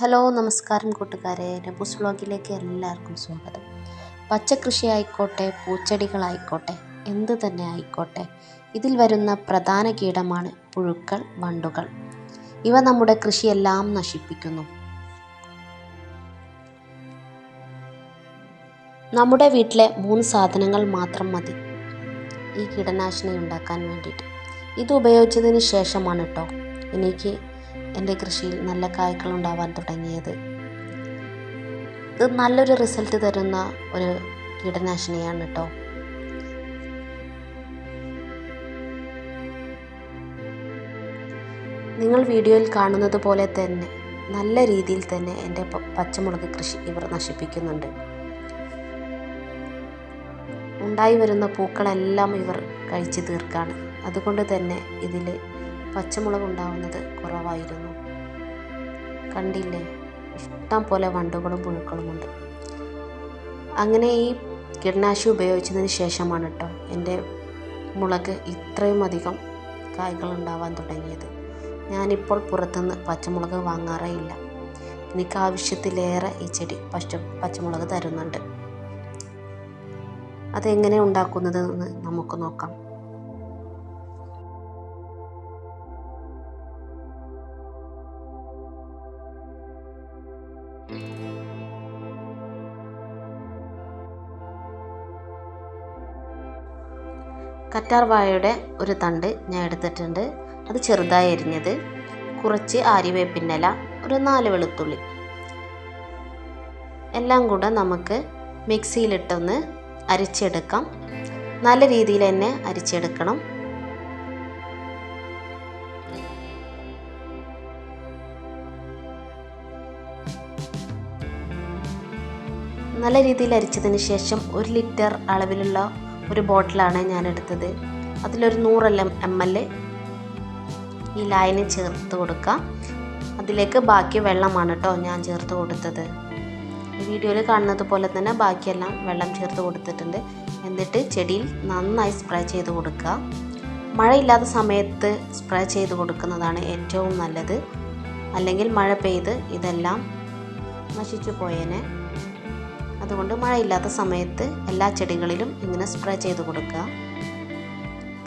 Hello നമസ്കാരം കൂട്ടുകാരെ. നബൂസ് വ്ളോഗിലേക്ക് എല്ലാവർക്കും സ്വാഗതം. പച്ചക്കൃഷി ആയിക്കോട്ടെ പൂച്ചെടികളായിക്കോട്ടെ എന്ത് തന്നെ ആയിക്കോട്ടെ ഇതിൽ വരുന്ന പ്രധാന കീടമാണ് പുഴുക്കൾ വണ്ടുകൾ. ഇവ നമ്മുടെ കൃഷിയെല്ലാം നശിപ്പിക്കുന്നു. നമ്മുടെ വീട്ടിലെ മൂന്ന് സാധനങ്ങൾ മാത്രം മതി. ഈ കീടനാശിനി ഉണ്ടാക്കാൻ വേണ്ടിയിട്ട്. ഇത് ഉപയോഗിച്ചതിന് ശേഷമാണ് കേട്ടോ എനിക്ക് എന്റെ കൃഷിയിൽ നല്ല കായ്കൾ ഉണ്ടാവാൻ തുടങ്ങിയത്. ഇത് നല്ലൊരു റിസൾട്ട് തരുന്ന ഒരു കീടനാശിനിയാണ് കേട്ടോ നിങ്ങൾ വീഡിയോയിൽ കാണുന്നത് പോലെ തന്നെ നല്ല രീതിയിൽ തന്നെ എന്റെ പച്ചമുളക് കൃഷി ഇവർ നശിപ്പിക്കുന്നുണ്ട്. ഉണ്ടായി വരുന്ന പൂക്കളെല്ലാം ഇവർ കഴിച്ചു തീർക്കാണ്. അതുകൊണ്ട് തന്നെ ഇതിൽ പച്ചമുളക് ഉണ്ടാവുന്നത് കുറവായിരുന്നു. കണ്ടില്ലേ? ഇഷ്ടം പോലെ വണ്ടുകളും പുഴുക്കളുമുണ്ട് അങ്ങനെ ഈ കീടനാശിനി ഉപയോഗിച്ചതിന് ശേഷമാണ് കേട്ടോ എന്റെ മുളക് ഇത്രയും അധികം കായ്കൾ ഉണ്ടാവാൻ തുടങ്ങിയത്. ഞാനിപ്പോൾ പുറത്തുനിന്ന് പച്ചമുളക് വാങ്ങാറേ ഇല്ല. എനിക്ക് ആവശ്യത്തിലേറെ ഈ ചെടി പച്ച പച്ചമുളക് തരുന്നുണ്ട്. അതെങ്ങനെ ഉണ്ടാക്കുന്നതെന്ന് നമുക്ക് നോക്കാം. കറ്റാർ വാഴയുടെ ഒരു തണ്ട് ഞാൻ എടുത്തിട്ടുണ്ട്. അത് ചെറുതായി അരിഞ്ഞത്. കുറച്ച് ആര്യവേപ്പിന്റെല ഒരു നാല് വെളുത്തുള്ളി. എല്ലാം കൂടെ നമുക്ക് മിക്സിയിലിട്ടൊന്ന് അരിച്ചെടുക്കാം. നല്ല രീതിയിൽ തന്നെ അരിച്ചെടുക്കണം. നല്ല രീതിയിൽ അരിച്ചതിന് ശേഷം ഒരു ലിറ്റർ അളവിലുള്ള ഒരു ബോട്ടിലാണ് ഞാൻ എടുത്തത്. അതിലൊരു നൂറ് എം എൽ ഈ ലായനി ചേർത്ത് കൊടുക്കാം. അതിലേക്ക് ബാക്കി വെള്ളമാണ് കേട്ടോ ഞാൻ ചേർത്ത് കൊടുത്തത്. വീഡിയോയിൽ കാണുന്നത് പോലെ തന്നെ ബാക്കിയെല്ലാം വെള്ളം ചേർത്ത് കൊടുത്തിട്ടുണ്ട്. എന്നിട്ട് ചെടിയിൽ നന്നായി സ്പ്രേ ചെയ്ത് കൊടുക്കുക മഴയില്ലാത്ത സമയത്ത് സ്പ്രേ ചെയ്ത് കൊടുക്കുന്നതാണ് ഏറ്റവും നല്ലത്. അല്ലെങ്കിൽ മഴ പെയ്ത് ഇതെല്ലാം നശിച്ചു പോയേനെ. അതുകൊണ്ട് മഴയില്ലാത്ത സമയത്ത് എല്ലാ ചെടികളിലും ഇങ്ങനെ സ്പ്രേ ചെയ്ത് കൊടുക്കുക.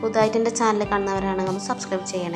പുതുതായിട്ട് എന്റെ ചാനൽ കാണുന്നവരാണെങ്കിൽ ഒന്ന് സബ്സ്ക്രൈബ് ചെയ്യണേ.